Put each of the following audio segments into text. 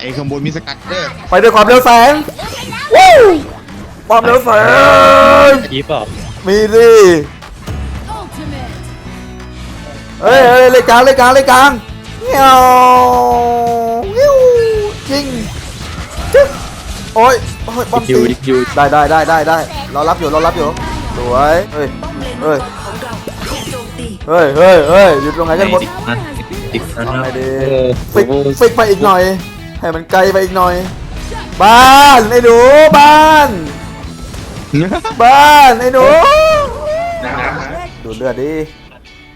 ไอ้ข้างบนมีสกัดเด้อไปด้วยความเร็วแสงวู้ความเร็วแสงอีฟเปล่ามีสิเฮ้ยเฮ้ยเลยกลางเลยกลางเลยกลางเงี้ยวเงี้ยวจริงจึ๊กโอ้ยโอ้ยบอมยูตียูได้ได้ได้ได้ได้เรารับอยู่เรารับอยู่สวยเฮ้ยป้อมเลนเฮ้ยของเราถูกโจมตีเฮ้ยเฮ้ยเฮ้ยอยู่ตรงไหนกันหมดติดนั่นติดนั่นเอาไงดีเออฟิกโอ้โหฟิกไปอีกหน่อย ให้มันไกลไปอีกหน่อย บ้านไอ้หนูบ้าน บ้านไอ้หนูดูเลือดดิ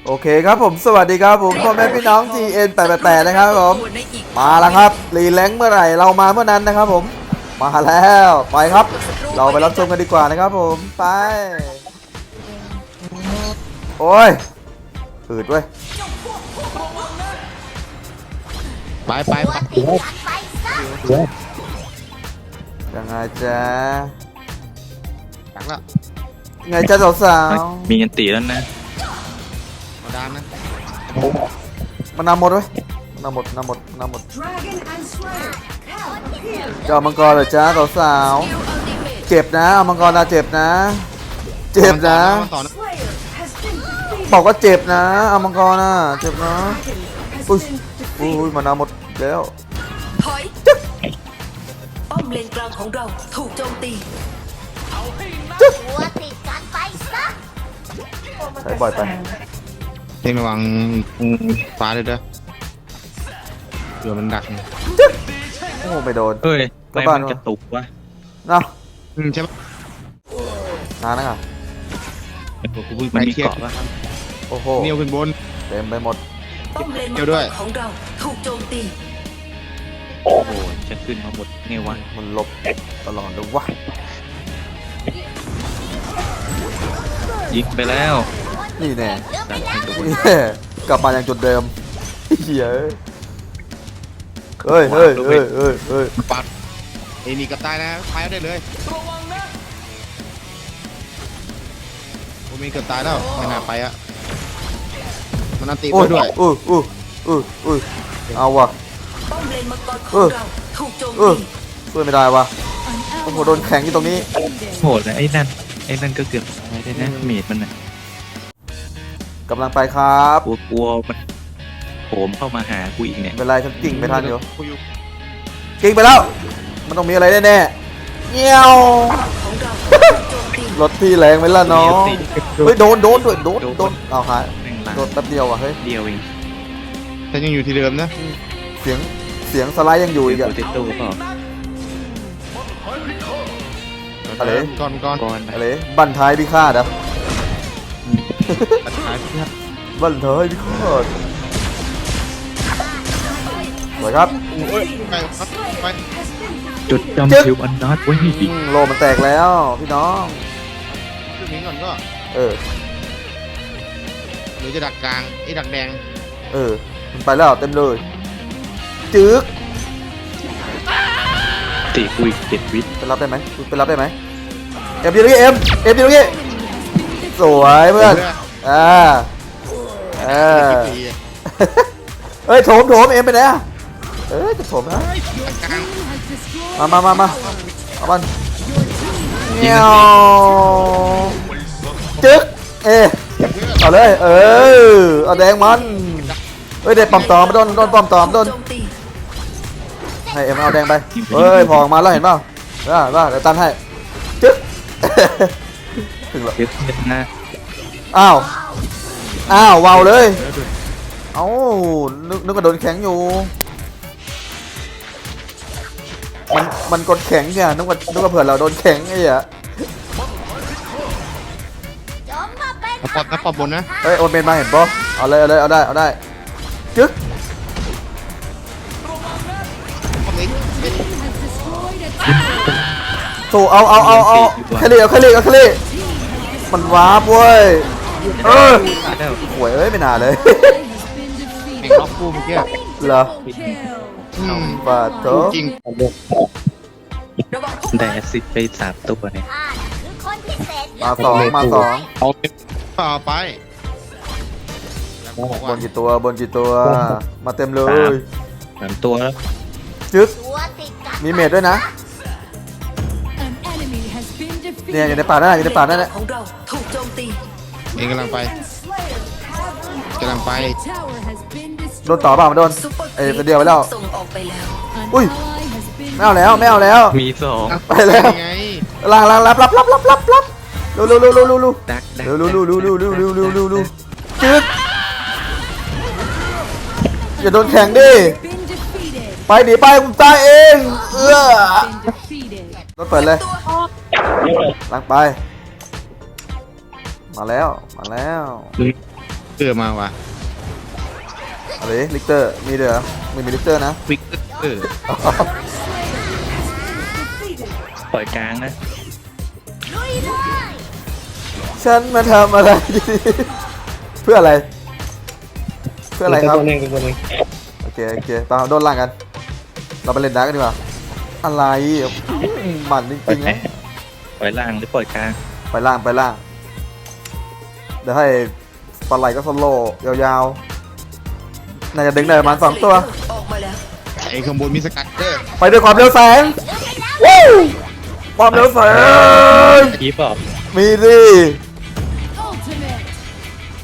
โอเคครับผมสวัสดีครับผมพ่อแม่พี่น้อง GN 888นะครับผมตัวในอีกมาแล้วครับรีแลงค์เมื่อไหร่เรามาเมื่อนั้นนะครับผมมาแล้วไปครับ เราไปรับชมกันดีกว่านะครับผมไป โอ้ยอืดเว้ย ไปไปไปยังไงจ๊ะตังละยังไงจ๊ะสาวมีเงินตีแล้วนะมาดามนะๆมันนำหมดเว้ยมันนำหมดนำหมดนำหมดจะเอามังกรเหรอจ๊ะสาวๆเจ็บนะเอามังกรนะเจ็บนะ เจ็บนะ มันต่อนะบอกว่าเจ็บนะเอามังกรนะเจ็บนะอุ้ย อุ้ยมันนำหมดแล้วถอยป้อมเลนกลางของเราถูกโจมตีหัวติดกันไปซะใช้บ่อยไปเต็มระวังฟ้าเลยเด้อเผื่อมันดักโอ้ไม่โดน เฮ้ยกลัไม่บบ้านมันวะ กระตุกวะเนาะอืมใช่ปะนานนะครับมันบอกกูมันมีเกาะวะโอ้โห เนี่ยวขึ้นบนเต็มไปหมด ป้อมเลนเดี๋ยวด้วยของเราถูกโจมตีโอ้โหจะขึ้นมาหมดไงวะมันหลบตลอดเลยวะยิงไปแล้วนี่แน่ดันให้โดนนี่แน่กลับมาอย่างจุดเดิมเฮียเฮ้ยเฮ้ยเฮ้ยเฮ้ยเฮ้ยปัดไอ้นี่กับตายนะไปเอาได้เลยผมมีเกือบตายแล้วไม่น่าไปอะ มันอันติโอ้ไปยด้วยอุ้ยอุ้ยอุ้ยอุ้ยเอาว่ะ ป้อมเลนมังกรขเอองอเราถูกโจมเออตีช่วยไม่ได้ว่ะโอ้โหโดนแข็งอยู่ตรงนี้โหดนะไอ้นั่นไอ้นั่นก็เกือบตายได้นะเมดมันน่ะกำลังไปครับกลัวกลัวมันโผมเข้ามาหากูอีกเนี่ยไม่เป็นไรฉันกิ่งไปทันอยู่กูอยู่กิ่งไปแล้ว มันต้องมีอะไรแน่ๆเงี้ยวของเราถูกโจมตีรถพี่แรงไหมล่ะน้องมีเฮ้ยโดนโดนด้วยโดนโดนโดนเอาหายแม่ง หลังโดนแป๊บเดียวว่ะเฮ้ย เดียวเองฉันยังอยู่ที่เดิมนะเสียง เสียงสไลด์ยังอยู่อีกโปอะเตโต้เปล่าอะไร ก่อนก่อนก่อนอะไรบันท้ายพิฆาตอะตัดขายเพื่อนบันท้ายพิฆาตสวยครับโอ้ยไปครับไปจุดจำจึ๊กคิวอันนัดไว้ให้อืดีมโลมันแตกแล้วพี่น้องขึ้นนี้ก่อนก็ เออ หรือจะดักกลางไอ้ดักแดงเออ มันไปแล้วเต็มเลยจึ๊กตีกูอีกเจ็ดวิไปรับได้ไหมไปรับได้ไหมเอ็มดีตรงนี้เอ็มเอ็มดีตรงนี้สวยเพื่อนอ่าเออปีอะเฮ้ยโถมโถมเอ็มไปไหนอะเอ้ยจะโถมนะกลางมามามามาเอามันเงี้ยวจึ๊กเอะ เอาเลย เออเอาแดงมันเฮ้ยได้ปั๊มต่อมาโดนโดนปั๊มต่อมาโดนโจมตีให้เอ็มเอาแดงไปเฮ้ยพอออกมาแล้วเห็นเปล่าว่าว่าเดี๋ยวตันให้จึ๊กถึงแล้วเดี๋ยวเดี๋ยวนะอ้าวอ้าววาวเลยเอ้านึกนึกว่าโดนแข็งอยู่มันมันกดแข็งเนี่ยนึกว่านึกว่าเผื่อเราโดนแข็งไอ้เหี้ย นเอาปอดนะปอดบนนะเฮ้ยโอนเมนมาเห็นปะเอาเลยเอาเลยเอาได้เอาได้จึ๊กปอดนี้สู้เอาเอาเอาเอาแคลรี่เอาแคลรี่เอาแคลรี่มันวาร์ปเว้ยเออตายแล้วหวยเอ้ยไม่น่าเลย แข่งล็อกกูเมื่อกี้เหรออืมบาดโถจริงระวังพุ่มแต่แอสซิดไปสามตัวเนี่ยข้าน่ะคือคนพิเศษมาสองมาสองเอาไป เอาไปแล้วบอกบว่า นกี่ตัวบนกี่ตัว มาเต็มเลย สามตัวแล้วจึ๊กตัวติดกันมีเมดด้วยนะ An enemy has been defeated. เนี่ยอยู่ในป่านั่นแหละอยู่ในป่านั่นแหละของเราถูกโจมตี เองกำลังไปกำลังไป Tower has been โดน destroyed. ต่อเปล่ามันโดน ซุปเปอร์เอ้ยตัวเดียวไปแล้ว ส่งออกไปแล้ว An Ui. ally has been ไม่เอาแล้วไม่เอาแล้ว มีสองไปแล้วไง ล่างล่างรับรับรับรับรับรับ เร็วเร็วเร็วเร็วเร็วเร็วดักดักเร็วเร็วเร็วเร็วเร็วเร็วเร็วเร็วเร็วเร็วจึ๊กอย่าโดนแข่งดิ been defeated. ไปหนีไปผมตายเอง เออ Been defeated. รถเปิดเลยลังไป มาแล้ว มาแล้วเกิดมาว่ะอะไรลิกเตอร์ มีเด้อมีมีลิกเตอร์นะ วิกเออปล่อยกลางนะลุยเลย ฉันมาทำอะไรที่นี่เพื่ออะไร เพื่ออะไรครับโอเค โอเคตามโดนล่างกัน เราไปเล่นดาร์กกันดีกว่า อะไรอืมมันจปล่อริยงๆแพ้นะปล่อยล่างหรือปล่อยกลางไปล่างไปล่าง เดี๋ยวให้ปลาไหลก็โซโล่ยาวๆ น่าจะดึงได้ประมาณสองตัว ออกมาแล้ว ไอ้ข้างบนมีสกัดเกอร์ไปด้วยความเร็วแสงวู้ความเร็วแสงยีบบอกมีสิ Ultimate.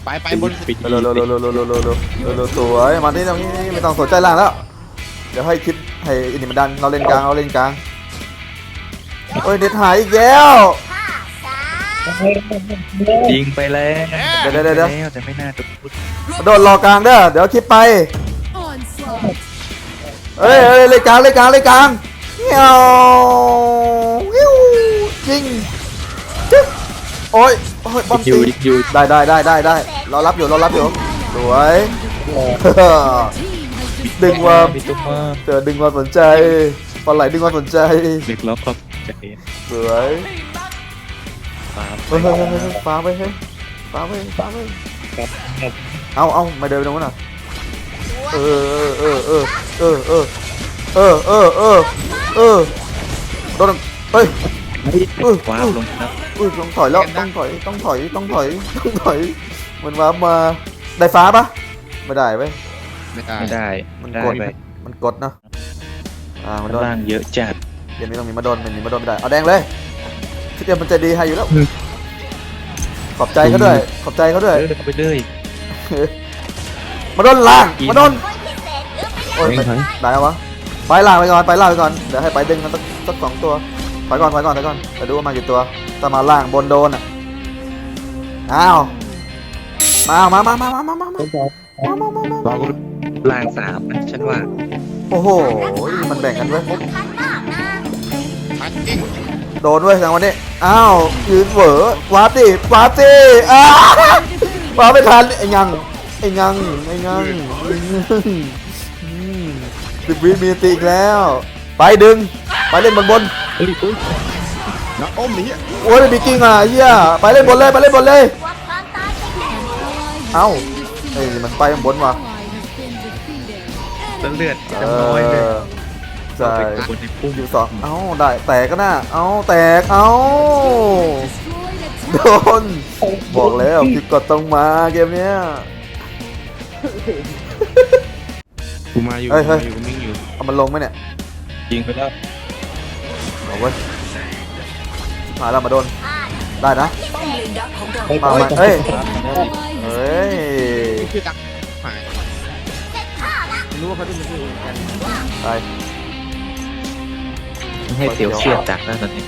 ไปไปบนปิดเร็วเร็วเร็วเร็วเร็วเร็วเร็วเร็วเร็วเร็วสวยมาที่ตรงนี้ไม่ต้องสนใจล่างแล้ว เดี๋ยวให้คิดให้อินดิมันดันเราเล่นกลางเราเล่นกลางโอ้ยเด็ดหายอีกแล้วฆ่าซะยิงไปแล้วเดี๋ยวเดี๋ยวเดี๋ยวเดี๋ยวแล้วแต่ไม่น่าจะพูดโดนรอกลางเด้อเดี๋ยวคิดไป Onslaught. เอ้ยเอ้ยเล่นกลางเล่นกลางเล่นกลางเงี้ยววิวยิงจึ๊บโอ้ย โอ้ยบอมยูตียูได้ได้ได้ได้ได้เรารับอยู่เรารับอยู่สวย Team has ดึงว่ามีตุ้มมาเจอดึงความสนใจปลาไหลดึงความสนใจเด็กล็อกครับจะเห็นสวยปาบเฮ้ยเฮ้ยเฮ้ยเฮ้ยฟ้าไปเฮ้ยฟ้าไปฟ้าไปครับครับเอาเอาไม่เดินไปตรงนั้นน่ะเออเออเออเออเออเออเออเออเออโดนเฮ้ยว้าวลงนะ อุ้ยต้องถอยแล้วต้องถอยต้องถอยต้องถอยต้องถอยเหมือนว่ามาได้ฟ้าปะไม่ได้เว้ยไม่ได้ไม่ได้มันได้กดไปมันกดเนอะอ่ามันโดข้างนล่างเยอะจัดเกมนี้ต้องมีมาโดนมันมีมาโดนไม่ได้เอาแดงเลยที่เดียวมันใจดีให้อยู่แล้วขอบใจเขาด้วยขอบใจเขาด้วยเออเข้าไปเลยมาโดนล่างมาโดนคนพิเศษเอื้อมไปโอ้ยไม่ได้แล้ววะไปล่างไปก่อนไปล่างไปก่อนเดี๋ยวให้ไปดึงมันสักสักสองตัวไปก่อนไปก่อนไปก่อนไปดูว่ามากี่ตัว ถ้ามาล่างบนโดนอะอ้าวมามามามามามามามามามามามาล่างสามนะฉันว่าโอ้โหมันแบ่งกันเว้ยพัดเองโดนเว้ยทางวันนี้อ้าวยืนเหวอวาร์ปดิวาร์ปดิอ้าววาร์ปไม่ทันไอ้ยังไอ้ยังไอ้ยังไอ้ยังอืมสิบวิมีตีอีกแล้ว ไปดึง ไปเล่นบนบนเฮ้ย น้องอมไอ้เหี้ยโอ้ยมีกิ้งอะเฮียไปเล่นบนเลยไปเล่นบนเลยวัดความตายไปแน่เอ้าเอ้ยมันไปข้างบนว่ะ Ally has been defeated. แล้วเลือดเอจะน้อยเลยอใช่ไปบนในพุ่งอยู่สองเอ้าได้แตกก็น่าเอ้าแตกเอ้า Destroyed a โดนบอกแล้วผิดกฎต้องมาเกมเนี้ยกูมาอยู่เฮ้ยเฮ้ยกูมาอยู่กูมิ่งอยู่เอามันลงไหมเนี่ยยิงไปแล้วเอาเว้ยชิบ หายแล้วมาโดน ได้นะป้อมเลนดักของเรามามาเฮ้ย ally เฮ้ยคือดักหายไปให้เสียวเชียดดักแล้วตอนนี้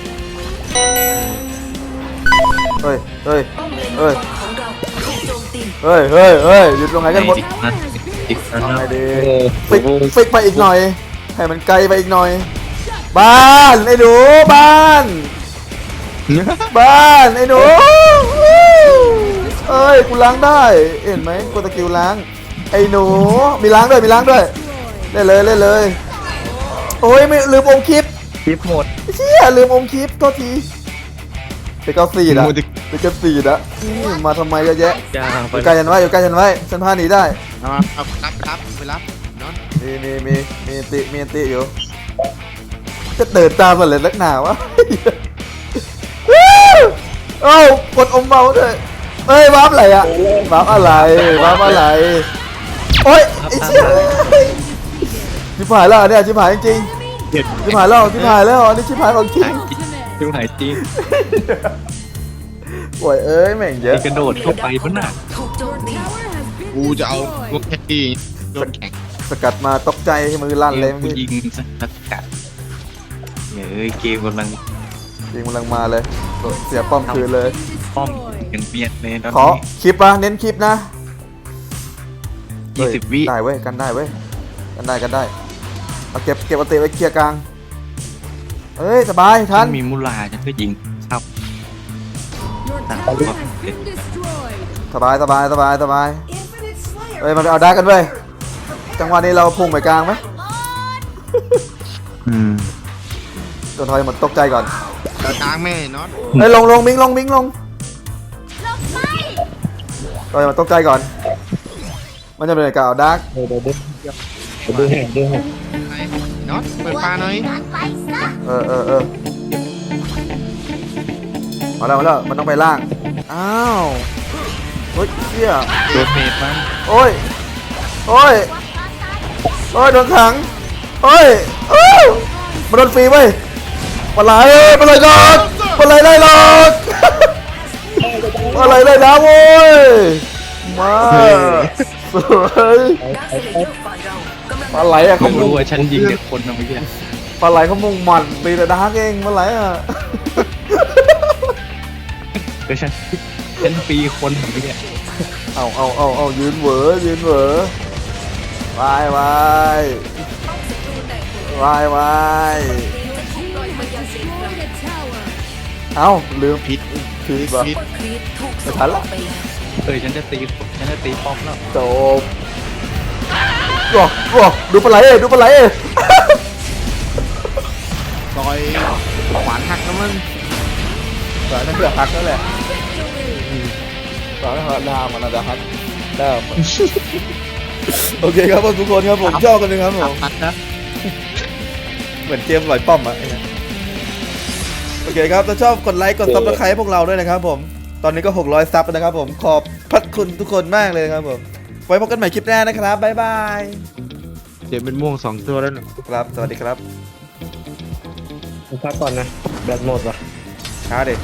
เฮ้ยเฮ้ยป้อมเลนเอ้ยของเราถูกโจมตีเฮ้ยเฮ้ยเฮ้ยหยุดตรงไหนกันหมดอีกนัดอีกนัดเอาไงดีเออฟิกฟิกไปอีกหน่อย ให้มันไกลไปอีกหน่อย บ้านไอ้หนูบ้าน บ้านไอ้หนูเอ้ยกูล้างได้เห็นไหมกูตะกิวล้าง ไอ้หนูมีล้างด้วยมีล้างด้วยเล่นเลยเล่นเลย โอ้ยไม่ลืมอมคลิปคลิปหมดเชี่ยลืมอมคลิปโทษทีไปเก้าสี่นะมัวแต่ไปเก้าสี่นะอืมมาทำไมเยอะแยะจ้าอไปยู่ใกล้ฉันไว้อยู่ใกล้ฉันไว้ฉันพาหนีได้เอามาเอารับรับไปรับนอนมีมีมีมีติมีติอยู่จะเดินตามมันเลยลักหนาวะ เอ้ากดอมเบาด้วยเอ้ยวาร์ปอะไรอะวาร์ปอะไรวาร์ปอะไรโอ้ยไอ้เชี่ยชิบหายแล้วอันเนี่ยชิบหายจริงเจ็บๆชิบหายแล้วชิบหายแล้วอันนี้ชิบหายของจริง Ultimate. ดูหายจริงโวยเอ้ยแม่งเยไอ้อะกระโดดเข้าไปปะน่ะถูกโจมตี Tower has been กูจะเอาพวก destroyed. แคดดี้โดนแข็งสกัดมาตกใจให้มือลั่นเลยเมื่อกูกี้ยิงสกัดเฮ้ยเกมกำลังยิงกำลังมาเลย เสียป้อมคืนเลย ป้อมกันเบียดเลยตอนขอนี้คลิปนะเน้นคลิปนะยี่สิบวิ ได้เว้ยกันได้เว้ยกันได้กันได้เอาเก็บเก็บเอาเตะไว้เคลียร์กลางเอ้ยสบายทัถ้านมีมูลาฉันก็ยิงเข้า Your Ah, tower fuck. has been destroyed. สบายสบายสบายสบายเฮ้ยมันไปเอาได้กันเว้ยจังหวะนี้เราพุ่งไปกลางไหมอืม ตัวทอยหมดตกใจก่อน กลางแม่น็อตเฮ้ยลงลงมิงลงมิงลงตัวทอยหมดตกใจก่อน มันจะเป็นการเอาดักน็อตเปิดปลาหน่อยการไปซะเออเออเออมาแล้วมาแล้วมันต้องไปล่าง อ้าวเฮ้ยเชี่ยตัวเมดมันโอ้ยโอ้ยโอ้ยโดนขังโอ้ยอ้าวมาโดนฟรีเว้ย ปลาไหลเอ้ยปลาไหลหลอกปลาไหลไล่หลอกปลาไหลไล่ดาวโว้ยมาสวยดักเลเยอร์ฝ่ายเรากำลังปลาไหลอะไม่เขารู้มุ่งว่าฉันยิงแต่คนนะเมื่อกี้ปลาไหลเขามุ่งหมันตีแต่ดาร์กเองปลาไหลอะก็ฉันฉันปีคนเมื่อกี้เอาเอาเอาเอายืนเหวอยืนเหวอวายวายวายวาย Destroyed a tower. เอาลืมผิดผิดวะ พิษครีดถูกไม่ส่งทันอละอกไปแล้วเออฉันจะตีฉันจะตีป้อมแล้วจบว้าวว้าวดูปลาไหลเอ้ยดูปลาไหลเอ้ยซอยขวานหักแล้วมันสายนั่นเพื่อฮักนั่นแหละสายนั่นดามันนะดาฮักดามันโอเคครับผมทุกคนครับผมชอบกันเลยครับผมตัดนะ เหมือนเกมไหลป้อมอะไอ้เนี่ย โอเคครับถ้าชอบกดไลค์กดซับสไครต์พวกเราด้วยนะครับผมตอนนี้ก็ 600 ซับแล้วนะครับผมขอบพระคุณทุกคนมากเลยครับผมไว้พบกันใหม่คลิปหน้านะครับบ๊ายบายเจ็บเป็นม่วงสองตัวแล้วนะครับ สวัสดีครับพักก่อนนะแบตหมดว่ะช้าเด็